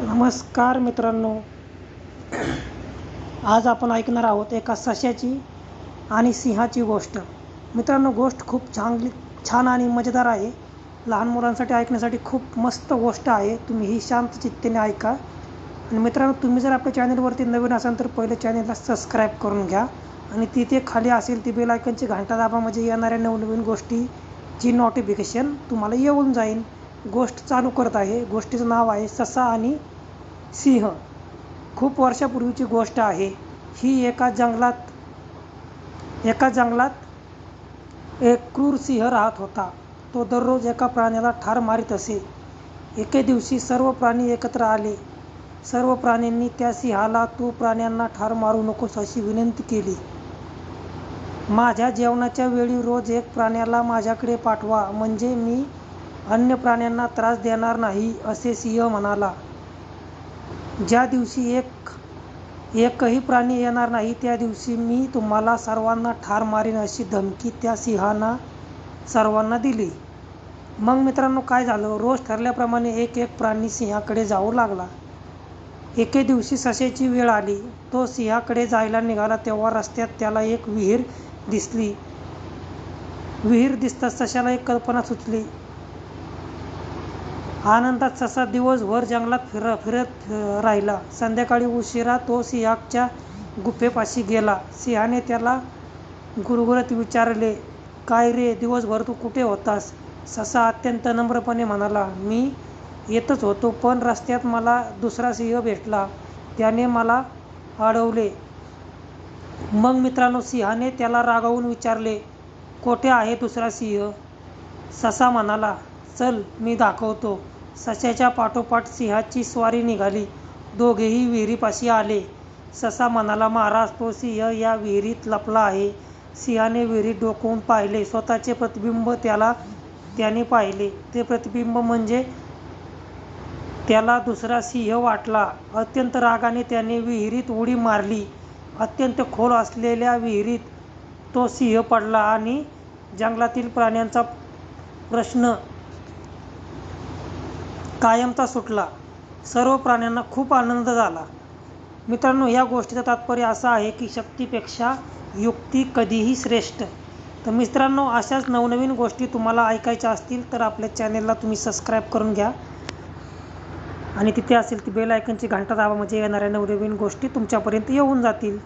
नमस्कार मित्रांनो. आज आपण ऐकणार आहोत एका सश्याची आणि सिंहाची गोष्ट. मित्रांनो गोष्ट खूप चांगली छान आणि मजेदार आहे. लहान मुलांसाठी ऐकण्यासाठी खूप मस्त गोष्ट आहे. तुम्ही ही शांत चित्तेने ऐका. आणि मित्रांनो तुम्ही जर आपल्या चॅनलवरती नवीन असाल तर पहिले चॅनलला सबस्क्राईब करून घ्या. आणि तिथे खाली असेल ती बेल आयकनची घंटा दाबा म्हणजे येणाऱ्या नवनवीन गोष्टीची नोटिफिकेशन तुम्हाला येऊन जाईल. गोष्ट चालू करत आहे. गोष्टीचं नाव आहे ससा आणि सिंह खूप वर्षापूर्वीची गोष्ट आहे. ही एका जंगलात एका जंगलात एक क्रूर सिंह राहत होता. तो दररोज एका प्राण्याला ठार मारीत असे. एके दिवशी सर्व प्राणी एकत्र आले. सर्व प्राण्यांनी त्या सिंहाला तू प्राण्यांना ठार मारू नकोस अशी विनंती केली. माझ्या जेवणाच्या वेळी रोज एक प्राण्याला माझ्याकडे पाठवा. म्हणजे मी अन्य प्राण्यांना त्रास देणार नाही असे सिंह म्हणाला. ज्या दिवशी एक एकही प्राणी येणार नाही त्या दिवशी मी तुम्हाला सर्वांना ठार मारीन अशी धमकी त्या सिंहानं सर्वांना दिली. मग मित्रांनो काय झालं? रोज ठरल्याप्रमाणे एक एक प्राणी सिंहाकडे जाऊ लागला. एके दिवशी ससेची वेळ आली. तो सिंहाकडे जायला निघाला तेव्हा रस्त्यात त्याला एक विहीर दिसली. विहीर दिसताच सशाला एक कल्पना सुचली. आनंदात ससा दिवसभर जंगलात फिर फिरत राहिला. संध्याकाळी उशिरा तो सिंहाच्या गुफेपाशी गेला. सिंहाने त्याला गुरगुरत विचारले काय रे दिवसभर तू कुठे होतास? ससा अत्यंत नम्रपणे म्हणाला मी येतच होतो पण रस्त्यात मला दुसरा सिंह भेटला. त्याने मला अडवले. मग मित्रांनो सिंहाने त्याला रागावून विचारले कोठे आहे दुसरा सिंह? ससा म्हणाला चल मी दाखवतो. सश्याच्या पाठोपाठ सिंहाची स्वारी निघाली. दोघेही विहिरीपाशी आले. ससा म्हणाला महाराज तो सिंह या विहिरीत लपला आहे. सिंहाने विहिरीत डोकावून पाहिले. स्वतःचे प्रतिबिंब त्याला त्याने पाहिले. ते प्रतिबिंब म्हणजे त्याला दुसरा सिंह वाटला. अत्यंत रागाने त्याने विहिरीत उडी मारली. अत्यंत खोल असलेल्या विहिरीत तो सिंह पडला आणि जंगलातील प्राण्यांचा प्रश्न कायमचा सुटला. सर्व प्राण्यांना खूप आनंद झाला. मित्रांनो या गोष्टीचं तात्पर्य असं आहे की शक्तीपेक्षा युक्ती कधीही श्रेष्ठ. तर मित्रांनो अशाच नवनवीन गोष्टी तुम्हाला ऐकायच्या असतील तर आपल्या चॅनेलला तुम्ही सबस्क्राईब करून घ्या. आणि तिथे असेल ती बेल आयकनची घंटा दाबा म्हणजे येणाऱ्या नवनवीन गोष्टी तुमच्यापर्यंत येऊन जातील.